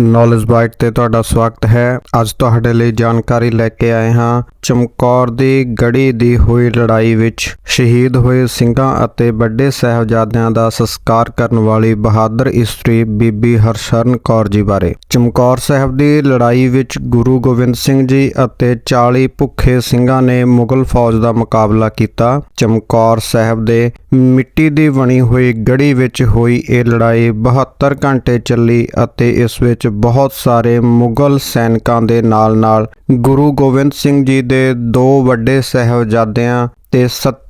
Knowledge bite ਤੇ ਤੁਹਾਡਾ ਸਵਾਗਤ ਹੈ। ਅੱਜ ਤੁਹਾਡੇ ਲਈ ਜਾਣਕਾਰੀ ਲੈ ਕੇ ਆਏ ਹਾਂ ਚਮਕੌਰ ਦੀ ਗੜੀ ਦੀ ਹੋਈ ਲੜਾਈ ਵਿੱਚ ਸ਼ਹੀਦ ਹੋਏ ਸਿੰਘਾਂ ਅਤੇ ਵੱਡੇ ਸਹਿਬਜ਼ਾਦਿਆਂ ਦਾ ਸੰਸਕਾਰ ਕਰਨ ਵਾਲੀ ਬਹਾਦਰ ਇਸਤਰੀ ਬੀਬੀ ਹਰਸ਼ਰਨ ਕੌਰ ਜੀ ਬਾਰੇ। ਚਮਕੌਰ ਸਾਹਿਬ ਦੀ ਲੜਾਈ ਵਿੱਚ ਗੁਰੂ ਗੋਬਿੰਦ ਸਿੰਘ ਜੀ ਅਤੇ 40 ਭੁੱਖੇ ਸਿੰਘਾਂ ਨੇ ਮੁਗਲ ਫੌਜ ਦਾ ਮੁਕਾਬਲਾ ਕੀਤਾ। ਚਮਕੌਰ ਸਾਹਿਬ ਦੇ ਮਿੱਟੀ ਦੀ ਬਣੀ ਹੋਈ ਗੜੀ ਵਿੱਚ ਹੋਈ ਇਹ ਲੜਾਈ 72 ਘੰਟੇ ਚੱਲੀ ਅਤੇ ਇਸ ਵਿੱਚ ਬਹੁਤ ਸਾਰੇ ਮੁਗਲ ਸੈਨਿਕਾਂ ਦੇ ਨਾਲ-ਨਾਲ ਗੁਰੂ ਗੋਬਿੰਦ ਸਿੰਘ ਜੀ ਦੇ ਦੋ ਵੱਡੇ ਸਹਿਬਜ਼ਾਦਿਆਂ ਤੇ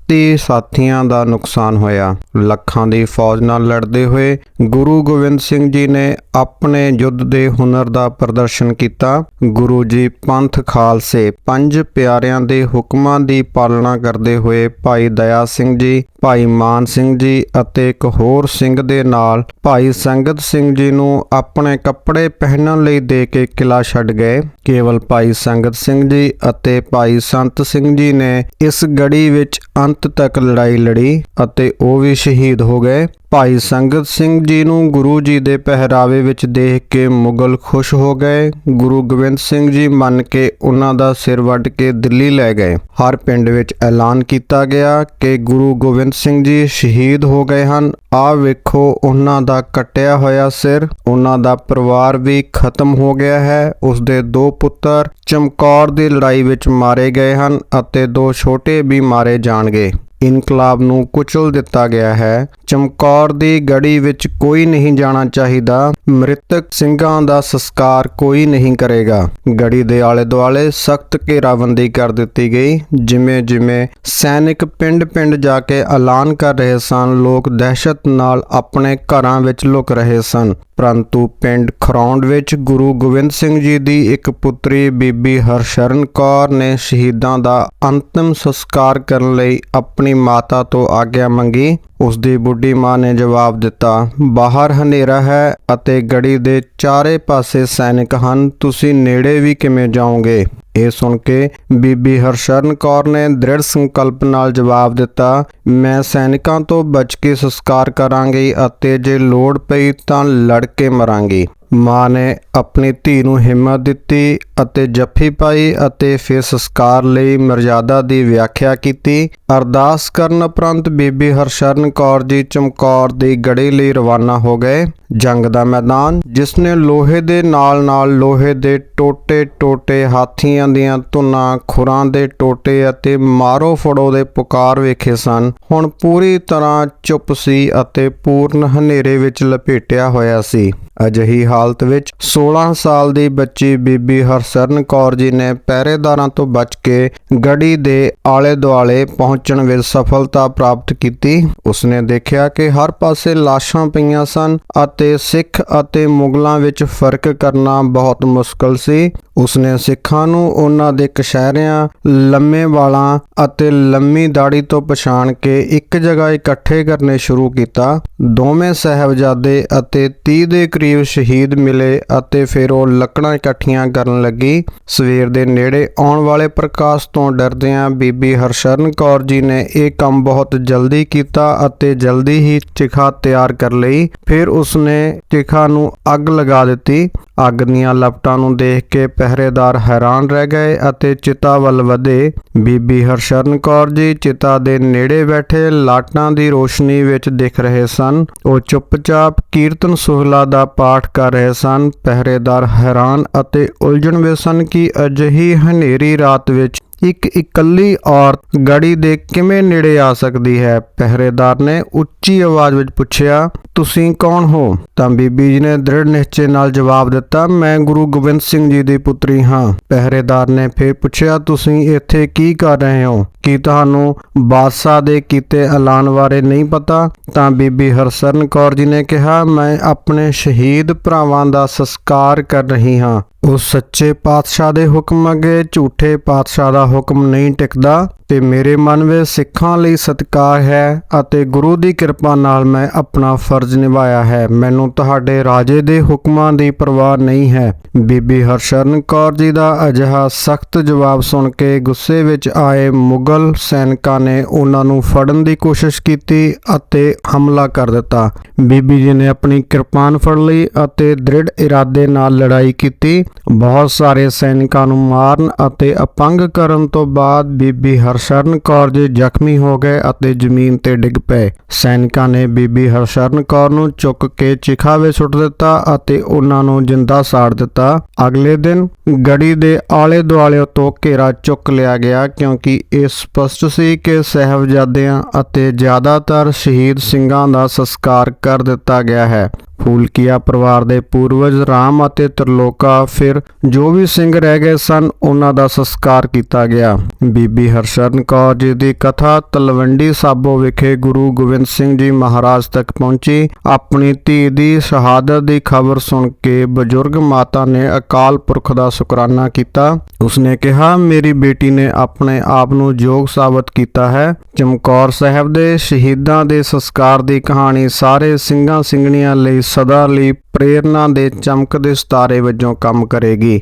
37 ਸਾਥੀਆਂ ਦਾ ਨੁਕਸਾਨ ਹੋਇਆ। ਲੱਖਾਂ ਦੀ ਫੌਜ ਨਾਲ ਲੜਦੇ ਹੋਏ ਗੁਰੂ ਗੋਬਿੰਦ ਸਿੰਘ ਜੀ ਨੇ ਆਪਣੇ ਯੁੱਧ ਦੇ ਹੁਨਰ ਦਾ ਪ੍ਰਦਰਸ਼ਨ ਕੀਤਾ। ਗੁਰੂ ਜੀ ਪੰਥ ਖਾਲਸੇ, ਪੰਜ ਪਿਆਰਿਆਂ ਦੇ ਹੁਕਮਾਂ ਦੀ ਪਾਲਣਾ ਕਰਦੇ ਹੋਏ ਭਾਈ ਦਇਆ ਸਿੰਘ ਜੀ, ਭਾਈ ਮਾਨ ਸਿੰਘ ਜੀ ਅਤੇ ਇੱਕ ਹੋਰ ਸਿੰਘ ਦੇ ਨਾਲ ਭਾਈ ਸੰਗਤ ਸਿੰਘ ਜੀ ਨੂੰ ਆਪਣੇ ਕੱਪੜੇ ਪਹਿਨਣ ਲਈ ਦੇ ਕੇ ਕਿਲਾ ਛੱਡ ਗਏ। ਕੇਵਲ ਭਾਈ ਸੰਗਤ ਸਿੰਘ ਜੀ ਅਤੇ ਭਾਈ ਸੰਤ ਸਿੰਘ ਜੀ ਨੇ ਇਸ ਗੜੀ ਵਿੱਚ ਅੰਤ ਤੱਕ ਲੜਾਈ ਲੜੀ ਅਤੇ ਉਹ ਵੀ ਸ਼ਹੀਦ ਹੋ ਗਏ। ਭਾਈ ਸੰਗਤ ਸਿੰਘ ਜੀ ਨੂੰ ਗੁਰੂ ਜੀ ਦੇ ਪਹਿਰਾਵੇ ਵਿੱਚ ਦੇਖ ਕੇ ਮੁਗਲ ਖੁਸ਼ ਹੋ ਗਏ। ਗੁਰੂ ਗੋਬਿੰਦ ਸਿੰਘ ਜੀ ਮੰਨ ਕੇ ਉਹਨਾਂ ਦਾ ਸਿਰ ਵੱਢ ਕੇ ਦਿੱਲੀ ਲੈ ਗਏ। ਹਰ ਪਿੰਡ ਵਿੱਚ ਐਲਾਨ ਕੀਤਾ ਗਿਆ ਕਿ ਗੁਰੂ ਗੋਬਿੰਦ ਸਿੰਘ ਜੀ ਸ਼ਹੀਦ ਹੋ ਗਏ ਹਨ। ਆ ਵੇਖੋ, ਉਹਨਾਂ ਦਾ ਕੱਟਿਆ ਹੋਇਆ ਸਿਰ, ਉਹਨਾਂ ਦਾ ਪਰਿਵਾਰ ਵੀ ਖਤਮ ਹੋ ਗਿਆ ਹੈ। ਉਸ ਦੇ ਦੋ ਪੁੱਤਰ ਚਮਕੌਰ ਦੀ ਲੜਾਈ ਵਿੱਚ ਮਾਰੇ ਗਏ ਹਨ ਅਤੇ ਦੋ ਛੋਟੇ ਵੀ ਮਾਰੇ ਜਾਣਗੇ। ਇਨਕਲਾਬ ਨੂੰ ਕੁਚਲ ਦਿੱਤਾ ਗਿਆ ਹੈ। ਚਮਕੌਰ ਦੀ ਗੜੀ ਵਿੱਚ ਕੋਈ ਨਹੀਂ ਜਾਣਾ ਚਾਹੀਦਾ। ਮ੍ਰਿਤਕ ਸਿੰਘਾਂ ਦਾ ਸੰਸਕਾਰ ਕੋਈ ਨਹੀਂ ਕਰੇਗਾ। ਗੜੀ ਦੇ ਆਲੇ ਦੁਆਲੇ ਸਖਤ ਘੇਰਾਬੰਦੀ ਕਰ ਦਿੱਤੀ ਗਈ। ਜਿਵੇਂ ਜਿਵੇਂ ਸੈਨਿਕ ਪਿੰਡ-ਪਿੰਡ ਜਾ ਕੇ ਐਲਾਨ ਕਰ ਰਹੇ ਸਨ, ਲੋਕ ਦਹਿਸ਼ਤ ਨਾਲ ਆਪਣੇ ਘਰਾਂ ਵਿੱਚ ਲੁਕ ਰਹੇ ਸਨ। ਪਰੰਤੂ ਪਿੰਡ ਖਰੌਂਡ ਵਿੱਚ ਗੁਰੂ ਗੋਬਿੰਦ ਸਿੰਘ ਜੀ ਦੀ ਇੱਕ ਪੁੱਤਰੀ ਬੀਬੀ ਹਰਸ਼ਰਨ ਕੌਰ ਨੇ ਸ਼ਹੀਦਾਂ ਦਾ ਅੰਤਿਮ ਸੰਸਕਾਰ ਕਰਨ ਲਈ ਆਪਣੀ ਮਾਤਾ ਤੋਂ ਆਗਿਆ ਮੰਗੀ। ਉਸ ਦੀ ਬੁੱਢੀ ਮਾਂ ਨੇ ਜਵਾਬ ਦਿੱਤਾ, ਬਾਹਰ ਹਨੇਰਾ ਹੈ ਅਤੇ ਗੜੀ ਦੇ ਚਾਰੇ ਪਾਸੇ ਸੈਨਿਕ ਹਨ, ਤੁਸੀਂ ਨੇੜੇ ਵੀ ਕਿਵੇਂ ਜਾਓਗੇ? ਇਹ ਸੁਣ ਕੇ ਬੀਬੀ ਹਰਸ਼ਰਨ ਕੌਰ ਨੇ ਦ੍ਰਿੜ ਸੰਕਲਪ ਨਾਲ ਜਵਾਬ ਦਿੱਤਾ, ਮੈਂ ਸੈਨਿਕਾਂ ਤੋਂ ਬਚ ਕੇ ਸੰਸਕਾਰ ਕਰਾਂਗੀ ਅਤੇ ਜੇ ਲੋੜ ਪਈ ਤਾਂ ਲੜ ਕੇ ਮਰਾਂਗੀ। ਮਾਂ ਨੇ ਆਪਣੀ ਧੀ ਨੂੰ ਹਿੰਮਤ ਦਿੱਤੀ ਅਤੇ ਜੱਫੀ ਪਾਈ ਅਤੇ ਫਿਰ ਸੰਸਕਾਰ ਲਈ ਮਰਜ਼ਾਦਾ ਦੀ ਵਿਆਖਿਆ ਕੀਤੀ। ਅਰਦਾਸ ਕਰਨ ਉਪਰੰਤ ਬੀਬੀ ਹਰਸ਼ਰਨ ਕੌਰ ਜੀ ਚਮਕੌਰ ਦੀ ਗੜੀ ਲਈ ਰਵਾਨਾ ਹੋ ਗਏ। ਜੰਗ ਦਾ ਮੈਦਾਨ, ਜਿਸ ਨੇ ਲੋਹੇ ਦੇ ਨਾਲ-ਨਾਲ ਲੋਹੇ ਦੇ ਟੋਟੇ-ਟੋਟੇ ਹਾਥੀਆਂ ਦੀਆਂ ਧੁਨਾਂ, ਖੁਰਾਂ ਦੇ ਟੋਟੇ ਅਤੇ ਮਾਰੋ ਫੜੋ ਦੇ ਪੁਕਾਰ ਵੇਖੇ ਸਨ। ਹੁਣ ਪੂਰੀ ਤਰ੍ਹਾਂ ਚੁੱਪ ਸੀ ਅਤੇ ਪੂਰਨ ਹਨੇਰੇ ਵਿੱਚ ਲਪੇਟਿਆ ਹੋਇਆ ਸੀ। ਅਜਿਹੀ ਹਾਲਤ ਵਿੱਚ 16 ਸਾਲ ਦੀ ਬੱਚੀ ਬੀਬੀ ਹਰਸਰਨ ਕੌਰ ਜੀ ਨੇ ਪਹਿਰੇਦਾਰਾਂ ਤੋਂ ਬਚ ਕੇ ਗੜੀ ਦੇ ਆਲੇ ਦੁਆਲੇ ਪਹੁੰਚਣ ਵਿੱਚ ਸਫਲਤਾ ਪ੍ਰਾਪਤ ਕੀਤੀ। ਉਸਨੇ ਦੇਖਿਆ ਕਿ ਹਰ ਪਾਸੇ ਲਾਸ਼ਾਂ ਪਈਆਂ ਸਨ ਅਤੇ ਸਿੱਖ ਅਤੇ ਮੁਗਲਾਂ ਵਿੱਚ ਫ਼ਰਕ ਕਰਨਾ ਬਹੁਤ ਮੁਸ਼ਕਲ ਸੀ। ਉਸਨੇ ਸਿੱਖਾਂ ਨੂੰ ਉਹਨਾਂ ਦੇ ਕਸ਼ਹਿਰਿਆਂ, ਲੰਮੇ ਵਾਲਾਂ ਅਤੇ ਲੰਮੀ ਦਾੜੀ ਤੋਂ ਪਛਾਣ ਕੇ ਇੱਕ ਜਗ੍ਹਾ ਇਕੱਠੇ ਕਰਨੇ ਸ਼ੁਰੂ ਕੀਤਾ। ਦੋਵੇਂ ਸਹਿਬਜ਼ਾਦੇ ਅਤੇ 30 ਦੇ ਕਰੀਬ ਸ਼ਹੀਦ ਮਿਲੇ ਅਤੇ ਫਿਰ ਉਹ ਲੱਕੜਾਂ ਇਕੱਠੀਆਂ ਕਰਨ ਲੱਗੀ। ਸਵੇਰ ਦੇ ਨੇੜੇ ਆਉਣ ਵਾਲੇ ਪ੍ਰਕਾਸ਼ ਤੋਂ ਡਰਦਿਆਂ ਬੀਬੀ ਹਰਸ਼ਰਨ ਕੌਰ ਜੀ ਨੇ ਇਹ ਕੰਮ ਬਹੁਤ ਜਲਦੀ ਕੀਤਾ ਅਤੇ ਜਲਦੀ ਹੀ ਚਿਖਾ ਤਿਆਰ ਕਰ ਲਈ। ਫਿਰ ਉਸਨੇ ਚਿਖਾ ਨੂੰ ਅੱਗ ਲਗਾ ਦਿੱਤੀ ਅੱਗ ਦੀਆਂ ਲਪਟਾਂ ਨੂੰ ਦੇਖ ਕੇ ਪਹਿਰੇਦਾਰ ਹੈਰਾਨ ਰਹਿ ਗਏ ਅਤੇ ਚਿਤਾ ਵੱਲ ਵਧੇ। ਬੀਬੀ ਹਰਸ਼ਰਨ ਕੌਰ ਜੀ ਚਿਤਾ ਦੇ ਨੇੜੇ ਬੈਠੇ ਲਾਟਾਂ ਦੀ ਰੋਸ਼ਨੀ ਵਿੱਚ ਦਿਖ ਰਹੇ ਸਨ। ਉਹ ਚੁੱਪਚਾਪ ਕੀਰਤਨ ਸੁਹਲਾ ਦਾ ਪਾਠ ਕਰ ਰਹੇ ਸਨ। ਪਹਿਰੇਦਾਰ ਹੈਰਾਨ ਅਤੇ ਉਲਝਣ ਵਿੱਚ ਸਨ ਕਿ ਅਜਿਹੀ ਹਨੇਰੀ ਰਾਤ ਵਿੱਚ ਇੱਕ ਇਕੱਲੀ ਔਰਤ ਗੜੀ ਦੇ ਕਿਵੇਂ ਨੇੜੇ ਆ ਸਕਦੀ ਹੈ। ਪਹਿਰੇਦਾਰ ਨੇ ਉੱਚੀ ਆਵਾਜ਼ ਵਿੱਚ ਪੁੱਛਿਆ, ਤੁਸੀਂ ਕੌਣ ਹੋ? ਤਾਂ ਬੀਬੀ ਜੀ ਨੇ ਦ੍ਰਿੜ ਨਿਸ਼ਚੇ ਨਾਲ ਜਵਾਬ ਦਿੱਤਾ, ਮੈਂ ਗੁਰੂ ਗੋਬਿੰਦ ਸਿੰਘ ਜੀ ਦੀ ਪੁੱਤਰੀ ਹਾਂ। ਪਹਿਰੇਦਾਰ ਨੇ ਫਿਰ ਪੁੱਛਿਆ, ਤੁਸੀਂ ਇੱਥੇ ਕੀ ਕਰ ਰਹੇ ਹੋ? ਕੀ ਤੁਹਾਨੂੰ ਬਾਦਸ਼ਾਹ ਦੇ ਕੀਤੇ ਐਲਾਨ ਬਾਰੇ ਨਹੀਂ ਪਤਾ? ਤਾਂ ਬੀਬੀ ਹਰਸਰਨ ਕੌਰ ਜੀ ਨੇ ਕਿਹਾ, ਮੈਂ ਆਪਣੇ ਸ਼ਹੀਦ ਭਰਾਵਾਂ ਦਾ ਸੰਸਕਾਰ ਕਰ ਰਹੀ ਹਾਂ। ਉਹ ਸੱਚੇ ਪਾਤਸ਼ਾਹ ਦੇ ਹੁਕਮ ਅੱਗੇ, ਝੂਠੇ ਪਾਤਸ਼ਾਹ ਦਾ ਹੁਕਮ ਨਹੀਂ ਟਿਕਦਾ ਤੇ ਮੇਰੇ ਮਨ ਵਿੱਚ ਸਿੱਖਾਂ ਲਈ ਸਤਿਕਾਰ ਹੈ ਅਤੇ ਗੁਰੂ ਦੀ ਕਿਰਪਾ ਕਿਰਪਾ ਨਾਲ ਮੈਂ ਆਪਣਾ ਫਰਜ਼ ਨਿਭਾਇਆ ਹੈ। ਮੈਨੂੰ ਤੁਹਾਡੇ ਰਾਜੇ ਦੇ ਹੁਕਮਾਂ ਦੀ ਪਰਵਾਹ ਨਹੀਂ ਹੈ। ਬੀਬੀ ਹਰਸ਼ਰਨ ਕੌਰ ਜੀ ਦਾ ਅਜਿਹਾ ਸਖਤ ਜਵਾਬ ਸੁਣ ਕੇ ਗੁੱਸੇ ਵਿੱਚ ਆਏ ਮੁਗਲ ਸੈਨਿਕਾਂ ਨੇ ਉਹਨਾਂ ਨੂੰ ਫੜਨ ਦੀ ਕੋਸ਼ਿਸ਼ ਕੀਤੀ ਅਤੇ ਹਮਲਾ ਕਰ ਦਿੱਤਾ। ਬੀਬੀ ਜੀ ਨੇ ਆਪਣੀ ਕਿਰਪਾਨ ਫੜ ਲਈ ਅਤੇ ਦ੍ਰਿੜ ਇਰਾਦੇ ਨਾਲ ਲੜਾਈ ਕੀਤੀ। ਬਹੁਤ ਸਾਰੇ ਸੈਨਿਕਾਂ ਨੂੰ ਮਾਰਨ ਅਤੇ ਅਪੰਗ ਕਰਨ ਤੋਂ ਬਾਅਦ ਬੀਬੀ ਹਰਸ਼ਰਨ ਕੌਰ ਜੀ ਜ਼ਖਮੀ ਹੋ ਗਏ ਅਤੇ ਜ਼ਮੀਨ ਤੇ ਡਿੱਗ ਪਏ। ਸੈਨਿਕਾਂ ਨੇ ਬੀਬੀ ਹਰਸ਼ਰਨ ਕੌਰ ਨੂੰ ਚੁੱਕ ਕੇ ਚਿਖਾਵੇ ਸੁੱਟ ਦਿੱਤਾ ਅਤੇ ਉਹਨਾਂ ਨੂੰ ਜਿੰਦਾ ਸਾੜ ਦਿੱਤਾ। ਅਗਲੇ ਦਿਨ ਗੜੀ ਦੇ ਆਲੇ ਦੁਆਲੇ ਤੋਂ ਘੇਰਾ ਚੁੱਕ ਲਿਆ ਗਿਆ ਕਿਉਂਕਿ ਇਹ ਸਪਸ਼ਟ ਸੀ ਕਿ ਸਹਿਬਜ਼ਾਦਿਆਂ ਅਤੇ ਜ਼ਿਆਦਾਤਰ ਸ਼ਹੀਦ ਸਿੰਘਾਂ ਦਾ ਸੰਸਕਾਰ ਕਰ ਦਿੱਤਾ ਗਿਆ ਹੈ। ਫੂਲਕੀਆ ਪਰਿਵਾਰ ਦੇ ਪੂਰਵਜ ਰਾਮ ਅਤੇ ਤਰਲੋਕਾ ਫਿਰ ਜੋ ਵੀ ਸਿੰਘ ਰਹਿ ਗਏ ਸਨ, ਉਹਨਾਂ ਦਾ ਸੰਸਕਾਰ ਕੀਤਾ ਗਿਆ। ਬੀਬੀ ਹਰਸ਼ਰਨ ਕੌਰ ਜੀ ਦੀ ਕਥਾ ਤਲਵੰਡੀ ਸਾਬੋ ਵਿਖੇ ਗੁਰੂ ਗੋਬਿੰਦ ਸਿੰਘ ਜੀ ਮਹਾਰਾਜ ਤੱਕ ਪਹੁੰਚੀ। ਆਪਣੀ ਧੀ ਦੀ ਸ਼ਹਾਦਤ ਦੀ ਖਬਰ ਸੁਣ ਕੇ ਬਜ਼ੁਰਗ ਮਾਤਾ ਨੇ ਅਕਾਲ ਪੁਰਖ ਦਾ ਸ਼ੁਕਰਾਨਾ ਕੀਤਾ। ਉਸਨੇ ਕਿਹਾ, ਮੇਰੀ ਬੇਟੀ ਨੇ ਆਪਣੇ ਆਪ ਨੂੰ ਯੋਗ ਸਾਬਤ ਕੀਤਾ ਹੈ। ਚਮਕੌਰ ਸਾਹਿਬ ਦੇ ਸ਼ਹੀਦਾਂ ਦੇ ਸੰਸਕਾਰ ਦੀ ਕਹਾਣੀ ਸਾਰੇ ਸਿੰਘਾਂ ਸਿੰਘਣੀਆਂ ਲਈ ਸਦਾ ਲਈ ਪ੍ਰੇਰਨਾ ਦੇ ਚਮਕਦੇ ਸਿਤਾਰੇ ਵਜੋਂ ਕੰਮ ਕਰੇਗੀ।